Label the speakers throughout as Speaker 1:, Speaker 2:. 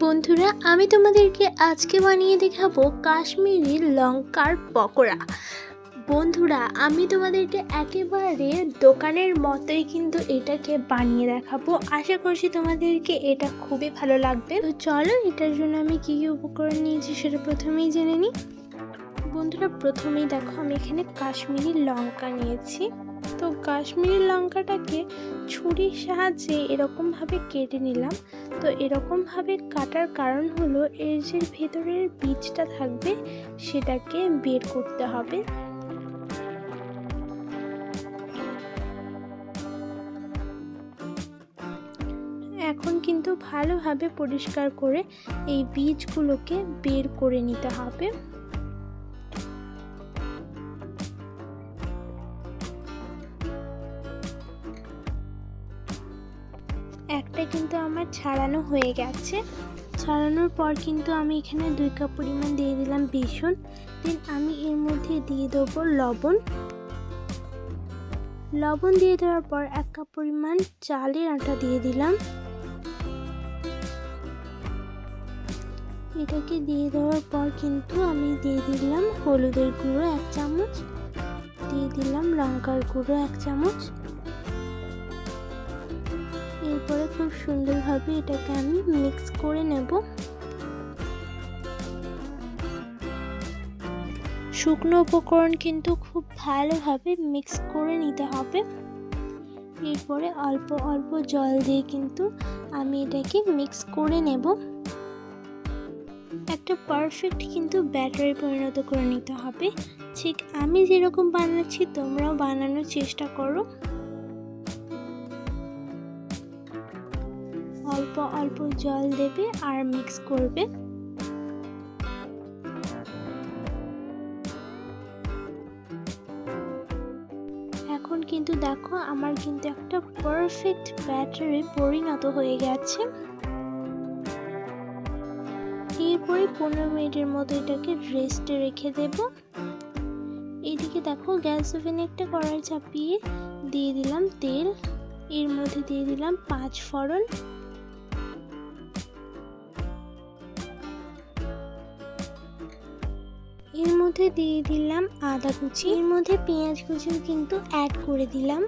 Speaker 1: বন্ধুরা, আমি তোমাদেরকে আজকে বানিয়ে দেখাবো কাশ্মীরি লঙ্কার পকোড়া। বন্ধুরা, আমি তোমাদেরকে একেবারে দোকানের মতোই কিন্তু এটাকে বানিয়ে দেখাবো। আশা করছি তোমাদেরকে এটা খুবই ভালো লাগবে। তো চলো, এটার জন্য আমি কী কী উপকরণ নিয়েছি সেটা প্রথমেই জেনে নিই। বন্ধুরা, প্রথমেই দেখো, আমি এখানে কাশ্মীরি লঙ্কা নিয়েছি। তো কাশ্মীরি লঙ্কাটাকে ছুরির সাহায্যে এরকমভাবে কেটে নিলাম। তো এরকমভাবে কাটার কারণ হলো এর যে ভেতরের বীজটা থাকবে সেটাকে বের করতে হবে। এখন কিন্তু ভালোভাবে পরিষ্কার করে এই বীজগুলোকে বের করে নিতে হবে। কিন্তু আমার ছাড়ানো হয়ে গেছে। ছাড়ানোর পর কিন্তু আমি এখানে দুই কাপ পরিমাণ দিয়ে দিলাম বেসন। দেন আমি এর মধ্যে দিয়ে দেবো লবণ। লবণ দিয়ে দেওয়ার পর এক কাপ পরিমাণ চালের আটা দিয়ে দিলাম। এটাকে দিয়ে দেওয়ার পর কিন্তু আমি দিয়ে দিলাম হলুদের গুঁড়ো এক চামচ। দিয়ে দিলাম লঙ্কার গুঁড়ো এক চামচ। এরপরে খুব সুন্দরভাবে এটাকে আমি মিক্স করে নেব। শুকনো উপকরণ কিন্তু খুব ভালোভাবে মিক্স করে নিতে হবে। এরপরে অল্প অল্প জল দিয়ে কিন্তু আমি এটাকে মিক্স করে নেব। একটা পারফেক্ট কিন্তু ব্যাটারি পরিণত করে নিতে হবে। ঠিক আমি যেরকম বানাচ্ছি তোমরাও বানানোর চেষ্টা করো। অল্প অল্প জল দেবে আর মিক্স করবে। এখন কিন্তু দেখো আমার কিন্তু একটা পারফেক্ট ব্যাটারি পরিণত হয়ে গেছে। এরপরে পনেরো মিনিটের মতো এটাকে রেস্টে রেখে দেব। এদিকে দেখো গ্যাস ওভেনে একটা কড়াই চাপিয়ে দিয়ে দিলাম তেল। এর মধ্যে দিয়ে দিলাম পাঁচ ফোড়ন। এর মধ্যে দিয়ে দিলাম আদা কুচি। এর মধ্যে পেঁয়াজ কুচিও কিন্তু অ্যাড করে দিলাম।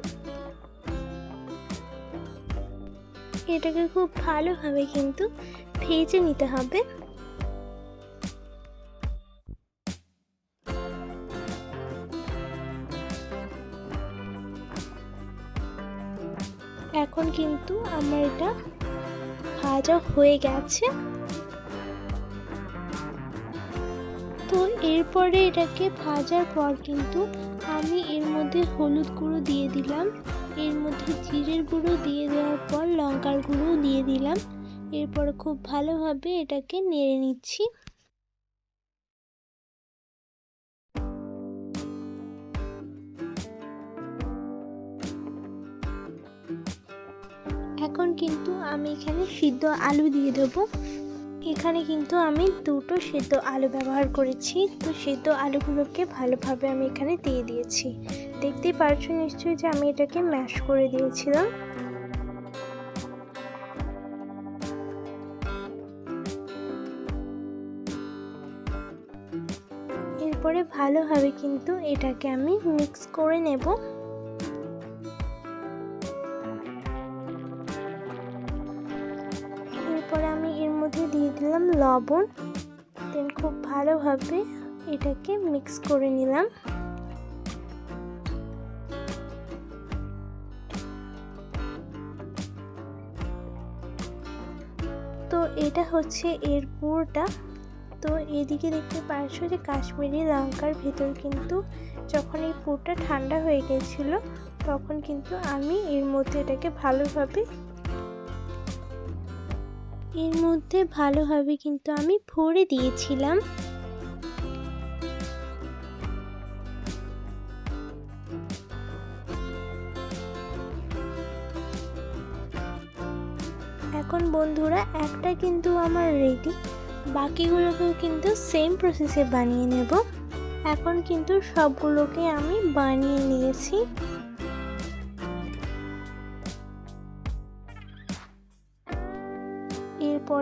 Speaker 1: এটাকে খুব ভালোভাবে কিন্তু ভেজে নিতে হবে। এখন কিন্তু আমার এটা ভাজা হয়ে গেছে। তো এরপরে এটাকে ভাজার পর কিন্তু আমি এর মধ্যে হলুদ গুঁড়ো দিয়ে দিলাম। এর মধ্যে জিরের গুঁড়ো দিয়ে দেওয়ার পর লঙ্কার গুঁড়ো দিয়ে দিলাম। এরপর খুব ভালোভাবে এটাকে নেড়ে নিচ্ছি। এখন কিন্তু আমি এখানে সিদ্ধ আলু দিয়ে দেবো। এখানে কিন্তু আমি দুটো সেদ্ধ আলু ব্যবহার করেছি। তো সেদ্ধ আলুগুলোকে ভালোভাবে আমি এখানে দিয়ে দিয়েছি। দেখতেই পারছ নিশ্চয়ই যে আমি এটাকে ম্যাশ করে দিয়েছিলাম। এরপরে ভালোভাবে কিন্তু এটাকে আমি মিক্স করে নেব। দিলাম লবণ দেন খুব ভালোভাবে এটাকে মিক্স করে নিলাম। তো এটা হচ্ছে এর পুরোটা। তো এদিকে দেখতে পারছ যে কাশ্মীরি লঙ্কার ভেতর কিন্তু যখন এই পুরটা ঠান্ডা হয়ে গেছিল, তখন কিন্তু আমি এর মধ্যে এটাকে ভালোভাবে এর মধ্যে ভালোভাবে কিন্তু আমি ভরে দিয়েছিলাম। এখন বন্ধুরা, একটা কিন্তু আমার রেডি বাকিগুলোকেও কিন্তু সেম প্রসেসে বানিয়ে নেব। এখন কিন্তু সবগুলোকে আমি বানিয়ে নিয়েছি।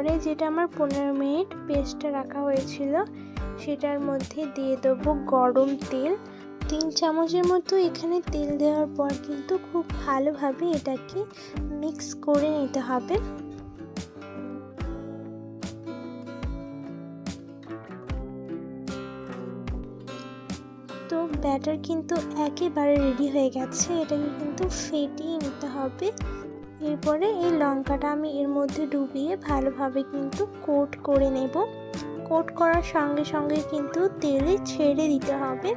Speaker 1: এরপরে যেটা আমার পনেরো মিনিট পেস্টটা রাখা হয়েছিল, সেটার মধ্যে দিয়ে দেবো গরম তেল। তিন চামচের মতো এখানে তেল দেওয়ার পর কিন্তু খুব ভালোভাবে এটাকে মিক্স করে নিতে হবে। তো ব্যাটার কিন্তু একেবারে রেডি হয়ে গেছে, এটাকে কিন্তু ফেটিয়ে নিতে হবে। এরপরে এই লঙ্কাটা আমি এর মধ্যে ডুবিয়ে ভালোভাবে কিন্তু কোট করে নেব। কোট করার সঙ্গে সঙ্গে কিন্তু তেলে ছেড়ে দিতে হবে।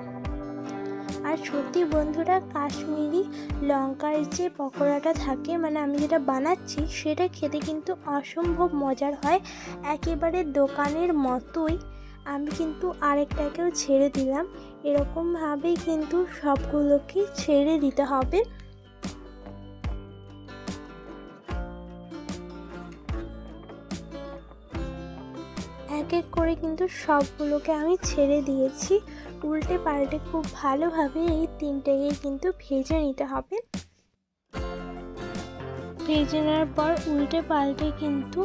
Speaker 1: আর সত্যি বন্ধুরা, কাশ্মীরি লঙ্কার যে পকোড়াটা থাকে মানে আমি যেটা বানাচ্ছি, সেটা খেতে কিন্তু অসম্ভব মজার হয়। একেবারে দোকানের মতোই আমি কিন্তু আরেকটাকেও ছেড়ে দিলাম। এরকমভাবেই কিন্তু সবগুলোকে ছেড়ে দিতে হবে। এক করে কিন্তু সবগুলোকে আমি ছেড়ে দিয়েছি। উল্টে পাল্টে খুব ভালোভাবে এই তিনটেকে কিন্তু ভেজে নিতে হবে। ভেজে নেওয়ার পর উল্টে পাল্টে কিন্তু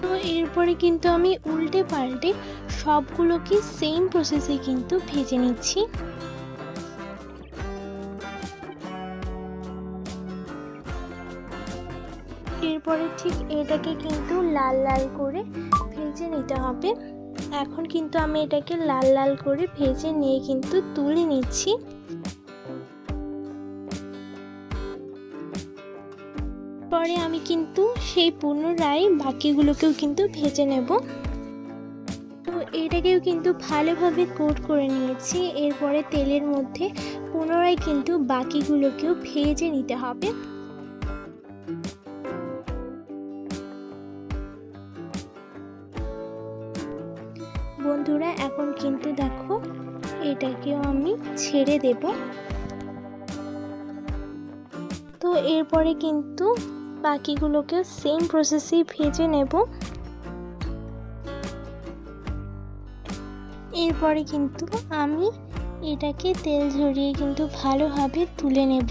Speaker 1: তো এরপরে কিন্তু আমি উল্টে পাল্টে সবগুলোকে সেম প্রসেসে কিন্তু ভেজে নিচ্ছি। এরপরে ঠিক এটাকে কিন্তু লাল লাল করে ভেজে নিতে হবে। এখন কিন্তু আমি এটাকে লাল লাল করে ভেজে নিয়ে কিন্তু তুলে নিচ্ছি। পরে আমি কিন্তু সেই পুনরায় বাকিগুলোকেও কিন্তু ভেজে নেব। তো এটাকেও কিন্তু ভালোভাবে কোট করে নিয়েছি। এরপরে তেলের মধ্যে পুনরায় কিন্তু বাকিগুলোকেও ভেজে নিতে হবে। বন্ধুরা, এখন কিন্তু দেখো এটাকেও আমি ছেড়ে দেব। তো এরপরে কিন্তু বাকিগুলোকে সেম প্রসেসেই ভেজে নেব। এরপরে কিন্তু আমি এটাকে তেল ঝরিয়ে কিন্তু ভালোভাবে তুলে নেব।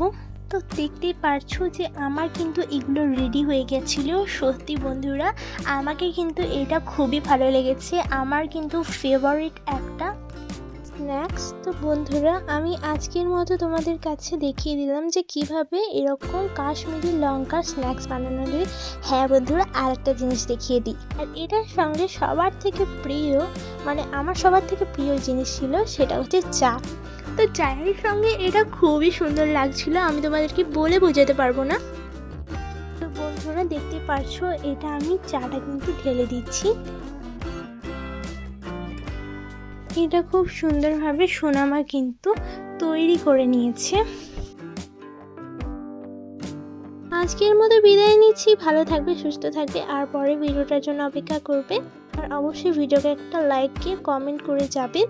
Speaker 1: তো দেখতেই পারছ যে আমার কিন্তু এগুলো রেডি হয়ে গেছিল। সত্যি বন্ধুরা, আমাকে কিন্তু এটা খুবই ভালো লেগেছে। আমার কিন্তু ফেভারিট একটা স্ন্যাক্স তো বন্ধুরা, আমি আজকের মতো তোমাদের কাছে দেখিয়ে দিলাম যে কীভাবে এরকম কাশ্মীরি লঙ্কা স্ন্যাক্স বানানো যায়। হ্যাঁ বন্ধুরা আর একটা জিনিস দেখিয়ে দিই। আর এটার সঙ্গে সবার থেকে প্রিয় মানে আমার সবার থেকে প্রিয় জিনিস ছিল, সেটা হচ্ছে চা। তো চায়ের সঙ্গে এটা খুবই সুন্দর লাগছিল, আমি তোমাদেরকে বলে বোঝাতে পারব না। তো বন্ধুরা দেখতে পাচ্ছ এটা আমি চাটা কিন্তু ঢেলে দিচ্ছি। এটা খুব সুন্দরভাবে সোনামা কিন্তু তৈরি করে নিয়েছে। আজকের মতো বিদায় নিচ্ছি, ভালো থাকবে, সুস্থ থাকবে, আর পরে ভিডিওটার জন্য অপেক্ষা করবে। আর অবশ্যই ভিডিওকে একটা লাইক দিয়ে কমেন্ট করে যাবে।